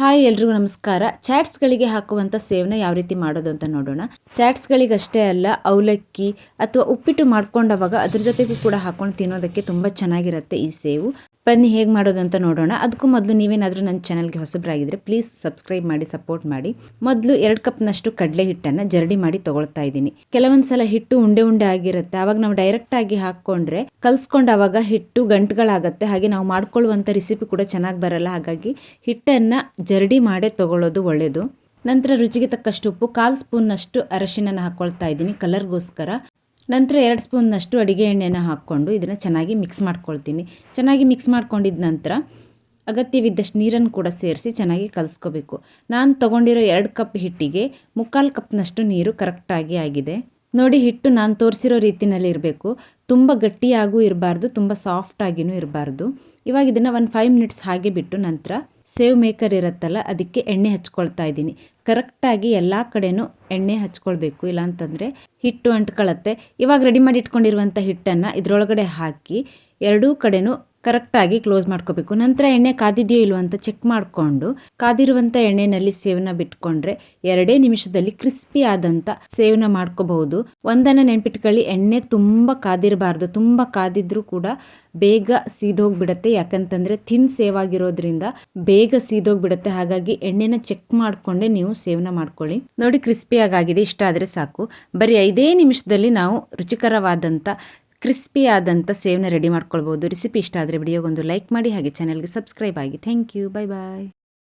Hi ಎಲ್ರಿಗೂ ನಮಸ್ಕಾರ. ಚಾಟ್ಸ್ಗಳಿಗೆ ಹಾಕುವಂಥ ಸೇವನ ಯಾವ ರೀತಿ ಮಾಡೋದು ಅಂತ ನೋಡೋಣ. ಚಾಟ್ಸ್ಗಳಿಗಷ್ಟೇ ಅಲ್ಲ, ಅವಲಕ್ಕಿ ಅಥವಾ ಉಪ್ಪಿಟ್ಟು ಮಾಡ್ಕೊಂಡವಾಗ ಅದ್ರ ಜೊತೆಗೂ ಕೂಡ ಹಾಕೊಂಡು ತಿನ್ನೋದಕ್ಕೆ ತುಂಬ ಚೆನ್ನಾಗಿರುತ್ತೆ ಈ ಸೇವು. ಬನ್ನಿ, ಹೇಗೆ ಮಾಡೋದು ಅಂತ ನೋಡೋಣ. ಅದಕ್ಕೂ ಮೊದಲು ನೀವೇನಾದರೂ ನನ್ನ ಚಾನಲ್ಗೆ ಹೊಸಬರಾಗಿದ್ದರೆ ಪ್ಲೀಸ್ ಸಬ್ಸ್ಕ್ರೈಬ್ ಮಾಡಿ, ಸಪೋರ್ಟ್ ಮಾಡಿ. ಮೊದಲು ಎರಡು ಕಪ್ನಷ್ಟು ಕಡಲೆ ಹಿಟ್ಟನ್ನು ಜರಡಿ ಮಾಡಿ ತಗೊಳ್ತಾ ಇದ್ದೀನಿ. ಕೆಲವೊಂದು ಸಲ ಹಿಟ್ಟು ಉಂಡೆ ಉಂಡೆ ಆಗಿರುತ್ತೆ. ಆವಾಗ ನಾವು ಡೈರೆಕ್ಟ್ ಆಗಿ ಹಾಕ್ಕೊಂಡ್ರೆ ಕಲ್ಸ್ಕೊಂಡು ಆವಾಗ ಹಿಟ್ಟು ಗಂಟುಗಳಾಗತ್ತೆ. ಹಾಗೆ ನಾವು ಮಾಡ್ಕೊಳ್ಳುವಂಥ ರೆಸಿಪಿ ಕೂಡ ಚೆನ್ನಾಗಿ ಬರಲ್ಲ. ಹಾಗಾಗಿ ಹಿಟ್ಟನ್ನು ಜರಡಿ ಮಾಡೇ ತಗೊಳ್ಳೋದು ಒಳ್ಳೆಯದು ನಂತರ ರುಚಿಗೆ ತಕ್ಕಷ್ಟು ಉಪ್ಪು, ಕಾಲು ಸ್ಪೂನ್ನಷ್ಟು ಅರಶಿನ ಹಾಕ್ಕೊಳ್ತಾ ಇದ್ದೀನಿ ಕಲರ್ಗೋಸ್ಕರ. ನಂತರ ಎರಡು ಸ್ಪೂನ್ನಷ್ಟು ಅಡುಗೆ ಎಣ್ಣೆನ ಹಾಕ್ಕೊಂಡು ಇದನ್ನು ಚೆನ್ನಾಗಿ ಮಿಕ್ಸ್ ಮಾಡ್ಕೊಳ್ತೀನಿ. ಚೆನ್ನಾಗಿ ಮಿಕ್ಸ್ ಮಾಡ್ಕೊಂಡಿದ್ದ ನಂತರ ಅಗತ್ಯವಿದ್ದಷ್ಟು ನೀರನ್ನು ಕೂಡ ಸೇರಿಸಿ ಚೆನ್ನಾಗಿ ಕಲಿಸ್ಕೋಬೇಕು. ನಾನು ತೊಗೊಂಡಿರೋ ಎರಡು ಕಪ್ ಹಿಟ್ಟಿಗೆ ಮುಕ್ಕಾಲು ಕಪ್ನಷ್ಟು ನೀರು ಕರೆಕ್ಟಾಗಿ ಆಗಿದೆ. ನೋಡಿ, ಹಿಟ್ಟು ನಾನು ತೋರಿಸಿರೋ ರೀತಿನಲ್ಲಿ ಇರಬೇಕು. ತುಂಬ ಗಟ್ಟಿಯಾಗೂ ಇರಬಾರ್ದು, ತುಂಬ ಸಾಫ್ಟಾಗಿಯೂ ಇರಬಾರ್ದು. ಇವಾಗ ಇದನ್ನು ಒಂದು ಫೈವ್ ಮಿನಿಟ್ಸ್ ಹಾಗೆ ಬಿಟ್ಟು ನಂತರ ಸೇವ್ ಮೇಕರ್ ಇರುತ್ತಲ್ಲ, ಅದಕ್ಕೆ ಎಣ್ಣೆ ಹಚ್ಕೊಳ್ತಾ ಇದ್ದೀನಿ. ಕರೆಕ್ಟಾಗಿ ಎಲ್ಲ ಕಡೆನೂ ಎಣ್ಣೆ ಹಚ್ಕೊಳ್ಬೇಕು. ಇಲ್ಲಾಂತಂದರೆ ಹಿಟ್ಟು ಅಂಟ್ಕೊಳ್ಳುತ್ತೆ ಇವಾಗ ರೆಡಿ ಮಾಡಿ ಇಟ್ಕೊಂಡಿರುವಂಥ ಹಿಟ್ಟನ್ನು ಇದರೊಳಗಡೆ ಹಾಕಿ, ಎರಡೂ ಕಡೆನೂ ಕರೆಕ್ಟಾಗಿ ಕ್ಲೋಸ್ ಮಾಡ್ಕೋಬೇಕು. ನಂತರ ಎಣ್ಣೆ ಕಾದಿದೆಯೋ ಇಲ್ವೋ ಅಂತ ಚೆಕ್ ಮಾಡಿಕೊಂಡು ಕಾದಿರುವಂಥ ಎಣ್ಣೆನಲ್ಲಿ ಸೇವನ ಬಿಟ್ಕೊಂಡ್ರೆ ಎರಡೇ ನಿಮಿಷದಲ್ಲಿ ಕ್ರಿಸ್ಪಿ ಆದಂಥ ಸೇವನ ಮಾಡ್ಕೋಬಹುದು. ಒಂದನ್ನು ನೆನ್ಪಿಟ್ಕೊಳ್ಳಿ, ಎಣ್ಣೆ ತುಂಬ ಕಾದಿರಬಾರ್ದು. ತುಂಬ ಕಾದಿದ್ರೂ ಕೂಡ ಬೇಗ ಸೀದೋಗ್ಬಿಡತ್ತೆ. ಯಾಕಂತಂದ್ರೆ ಥಿನ್ ಸೇವ್ ಆಗಿರೋದ್ರಿಂದ ಬೇಗ ಸೀದೋಗ್ಬಿಡತ್ತೆ. ಹಾಗಾಗಿ ಎಣ್ಣೆನ ಚೆಕ್ ಮಾಡಿಕೊಂಡೆ ನೀವು ಸೇವನ ಮಾಡ್ಕೊಳ್ಳಿ. ನೋಡಿ ಕ್ರಿಸ್ಪಿಯಾಗಿ ಆಗಿದೆ ಇಷ್ಟ ಆದರೆ ಸಾಕು. ಬರೀ ಐದೇ ನಿಮಿಷದಲ್ಲಿ ನಾವು ರುಚಿಕರವಾದಂಥ ಕ್ರಿಸ್ಪಿ ಆದಂಥ ಸೇವ್ನ ರೆಡಿ ಮಾಡ್ಕೊಳ್ಬೋದು. ರೆಸಿಪಿ ಇಷ್ಟ ಆದರೆ ವಿಡಿಯೋಗೊಂದು ಲೈಕ್ ಮಾಡಿ ಹಾಗೆ ಚಾನಲ್ಗೆ ಸಬ್ಸ್ಕ್ರೈಬ್ ಆಗಿ. Thank you bye bye